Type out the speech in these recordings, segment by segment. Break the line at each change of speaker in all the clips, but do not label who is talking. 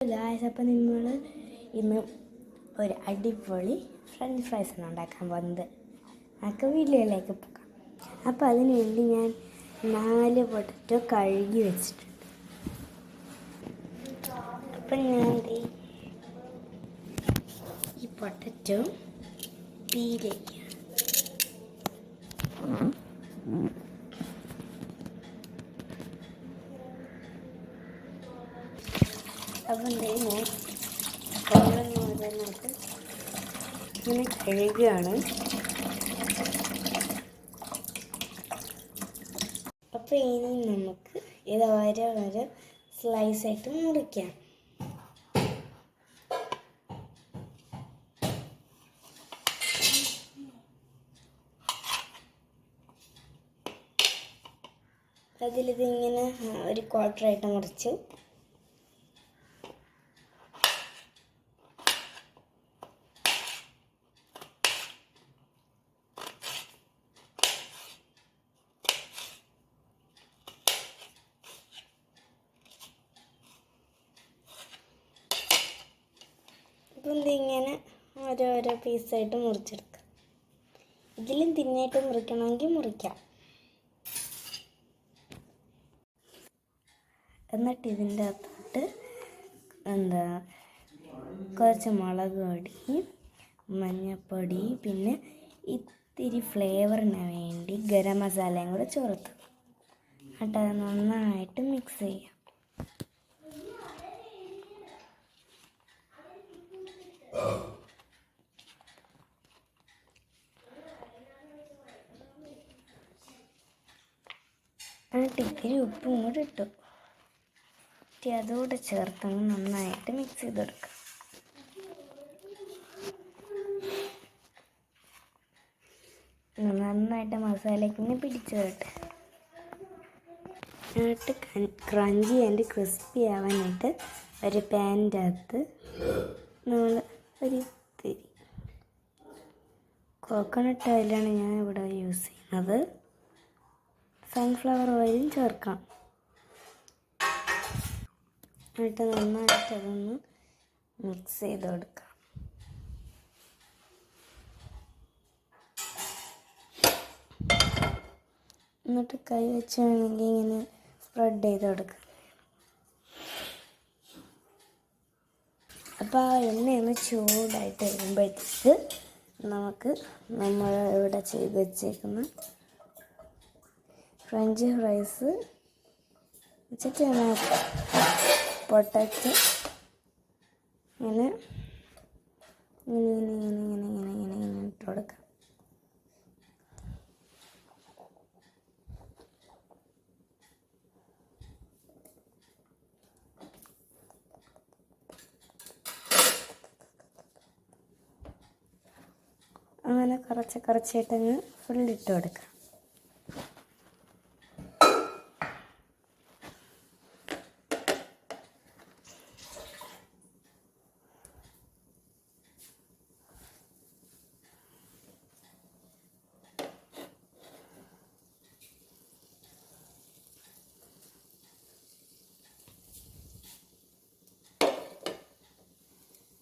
അപ്പം നിങ്ങൾ ഇന്ന് ഒരു അടിപൊളി ഫ്രഞ്ച് ഫ്രൈസാണ് ഉണ്ടാക്കാൻ പോകുന്നത്. നമുക്ക് വീഡിയോയിലേക്ക് പോകാം അപ്പോൾ അതിന് വേണ്ടി ഞാൻ നാല് പൊട്ടറ്റോ കഴുകി വെച്ചിട്ടുണ്ട്. അപ്പം ഞാൻ ഈ പൊട്ടറ്റോ പീലേക്ക് അപ്പം ഓരോന്നായിട്ട് ഇങ്ങനെ കഴുകുകയാണ് അപ്പോൾ ഇനി നമുക്ക് ഇത് ഓരോ ഓരോ സ്ലൈസായിട്ട് മുറിക്കാം. അതിലിതിങ്ങനെ ഒരു ക്വാർട്ടറായിട്ട് മുറിച്ച് അപ്പം ഇതിങ്ങനെ ഓരോരോ പീസായിട്ട് മുറിച്ചെടുക്കുക ഇതിലും തിന്നായിട്ട് മുറിക്കണമെങ്കിൽ മുറിക്കാം. എന്നിട്ട് ഇതിന്റെ അകത്തോട്ട് എന്താ കുറച്ച് മുളക് പൊടി മഞ്ഞപ്പൊടി പിന്നെ ഇത്തിരി ഫ്ലേവറിന് വേണ്ടി ഗരം മസാലയും കൂടെ ചേർത്ത്. എന്നിട്ട് അത് നന്നായിട്ട് മിക്സ് ചെയ്യാം. ഇത്തിരി ഉപ്പും കൂടി ഇട്ടു. ഇട്ടി അതുകൂടെ ചേർത്തൊന്ന് നന്നായിട്ട് മിക്സ് ചെയ്തെടുക്കുക നന്നായിട്ട് മസാലയ്ക്ക് ഇങ്ങനെ പിടിച്ചു വരട്ടെ എന്നിട്ട് ക്രഞ്ചി ആൻഡ് ക്രിസ്പി ആവാനായിട്ട് ഒരു പാനിന്റെ അകത്ത് നമ്മൾ ഒരു കോക്കനട്ട് ഓയിലാണ് ഞാൻ ഇവിടെ യൂസ് ചെയ്യുന്നത്. സൺഫ്ലവർ ഓയിലും ചേർക്കാം. എന്നിട്ട് നന്നായിട്ട് അതൊന്ന് മിക്സ് ചെയ്ത് കൊടുക്കാം എന്നിട്ട് കൈ വെച്ച് വേണമെങ്കിൽ ഇങ്ങനെ സ്പ്രെഡ് ചെയ്ത് കൊടുക്കാം അപ്പോൾ ആ എണ്ണയൊന്ന് ചൂടായിട്ട് വരുമ്പോഴത്തേക്ക് നമുക്ക് നമ്മൾ ഇവിടെ ചെയ്ത് വെച്ചേക്കുന്ന ഫ്രഞ്ച് ഫ്രൈസ് വെച്ചിട്ട് പൊട്ടറ്റ്. ഇങ്ങനെ ഇങ്ങനെ ഇങ്ങനെ ഇങ്ങനെ ഇങ്ങനെ ഇങ്ങനെ ഇങ്ങനെ ഇട്ട് കൊടുക്കാം. അങ്ങനെ കുറച്ച് കുറച്ചായിട്ടങ്ങ് ഫുള്ളിട്ട് കൊടുക്കാം.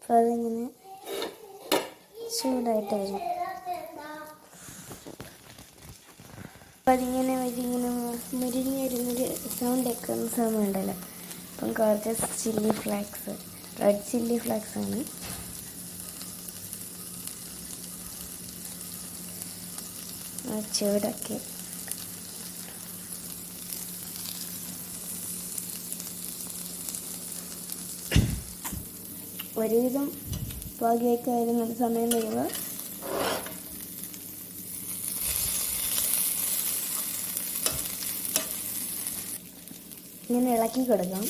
അപ്പോൾ അതിങ്ങനെ ചൂടായിട്ട് വരും. അപ്പം അതിങ്ങനെ വരിങ്ങനെ മുരിഞ്ഞ് വരുന്നൊരു സൗണ്ട് കേൾക്കുന്ന സമയമുണ്ടല്ലോ അപ്പം കുറച്ച് chilli flakes red chilli flakes ആണ്. ചൂടൊക്കെ ഒരുവിധം പാകിയൊക്കെ നല്ല സമയം വരുമ്പോൾ ഇങ്ങനെ ഇളക്കി കൊടുക്കാം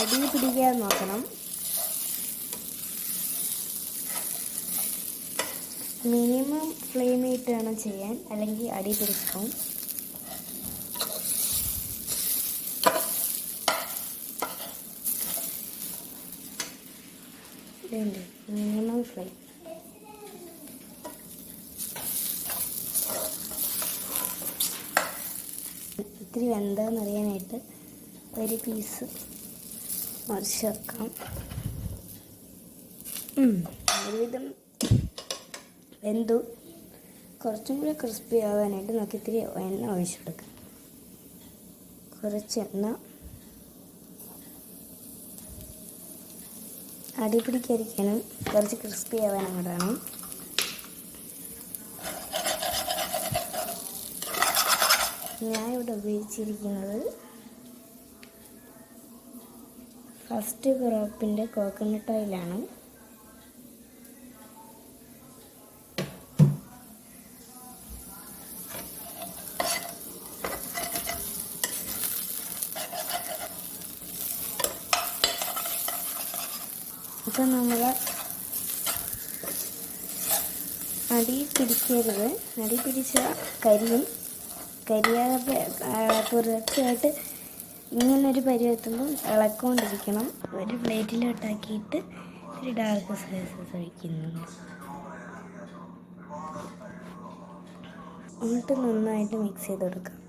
അടി പിടിക്കാൻ നോക്കണം. മിനിമം ഫ്ലെയിമിട്ട് വേണം ചെയ്യാൻ അല്ലെങ്കിൽ അടി പിടിക്കും. ഇതുണ്ട് മിനിമം ഫ്രൈ ഇത്തിരി വെന്താന്ന് അറിയാനായിട്ട് ഒരു പീസ് മറിച്ച് വെക്കാം. ഒരുവിധം വെന്തു. കുറച്ചും കൂടി ക്രിസ്പി ആവാനായിട്ട് നമുക്ക് ഇത്തിരി എണ്ണ ഒഴിച്ചു കൊടുക്കാം. കുറച്ച് എണ്ണ. അടി പിടിക്കാതിരിക്കാനും കുറച്ച് ക്രിസ്പി ആവാനും കൂടാണ് ഇവിടെ ഉപയോഗിച്ചിരിക്കുന്നത് ഫസ്റ്റ് ക്രോപ്പിന്റെ കോക്കനട്ട് ഓയിലാണ് ഇപ്പം നമ്മൾ അടി പിടിക്കരുത്. അടി പിടിച്ച കരിയും കരിയാതെ പുറത്തായിട്ട് ഇങ്ങനൊരു പരി എത്തുമ്പോൾ ഇളക്കൊണ്ടിരിക്കണം. ഒരു പ്ലേറ്റിലോട്ടാക്കിയിട്ട് ഒരു ഡാർക്ക് സൈസസ് ഒഴിക്കുന്നു. എന്നിട്ട് നന്നായിട്ട് മിക്സ് ചെയ്ത് കൊടുക്കാം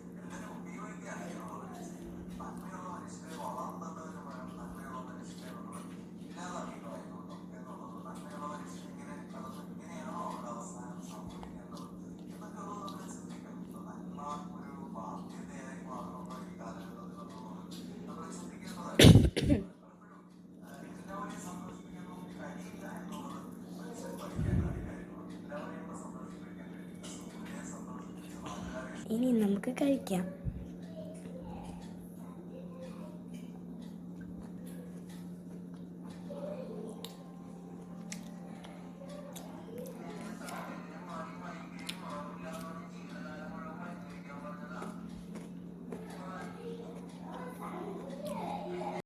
ഇനി നമുക്ക് കഴിക്കാം.